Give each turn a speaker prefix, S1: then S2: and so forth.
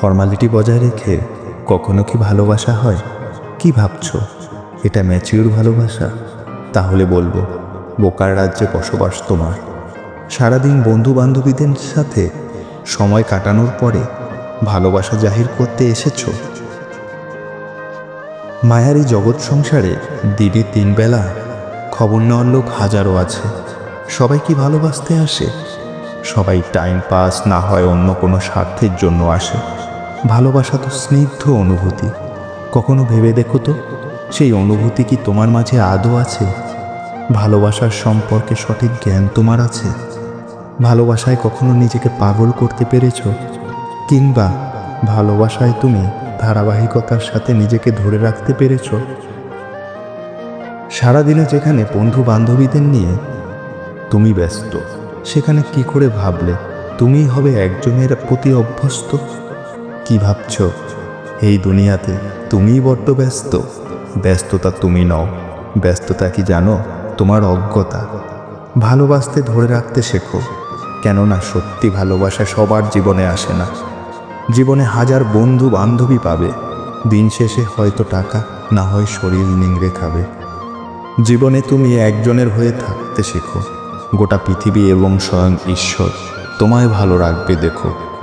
S1: Formality বজায় রেখে কখনো কি ভালোবাসা হয়? কি ভাবছ? এটা ম্যাচিউর ভালোবাসা? তাহলে বলব, বোকার রাজ্যে বসবাস তোমার। সারাদিন বন্ধু বান্ধবীদের সাথে সময় কাটানোর পরে ভালোবাসা জাহির করতে এসেছ? মায়ার এই জগৎ সংসারে দিনে তিন বেলা খবর নেওয়ার লোক হাজারো আছে। সবাই কি ভালোবাসতে আসে? সবাই টাইম পাস না হয় অন্য কোনো স্বার্থের জন্য আসে। ভালোবাসা তো স্নিগ্ধ অনুভূতি। কখনো ভেবে দেখো তো, সেই অনুভূতি কি তোমার মাঝে আদৌ আছে? ভালোবাসার সম্পর্কে সঠিক জ্ঞান তোমার আছে? ভালোবাসায় কখনো নিজেকে পাগল করতে পেরেছ? কিংবা ভালোবাসায় তুমি ধারাবাহিকতার সাথে নিজেকে ধরে রাখতে পেরেছ? সারাদিনে যেখানে বন্ধু বান্ধবীদের নিয়ে তুমি ব্যস্ত। সেখানে কি করে ভাবলে? তুমি হবে একজনের প্রতি অভ্যস্ত? কি ভাবছ? এই দুনিয়াতে তুমিই বড্ড ব্যস্ত। ব্যস্ততা তুমি নও। ব্যস্ততা কি জানো? তোমার অজ্ঞতা। ভালোবাসতে ধরে রাখতে শেখো। কেননা সত্যি ভালোবাসা সবার জীবনে আসে না। জীবনে হাজার বন্ধু বান্ধবী পাবে। দিন শেষে হয়তো টাকা, না হয় শরীর নিংড়ে খাবে। জীবনে তুমি একজনের হয়ে থাকতে শেখো। গোটা পৃথিবী এবং স্বয়ং ঈশ্বর। তোমায় ভালো রাখবে দেখো।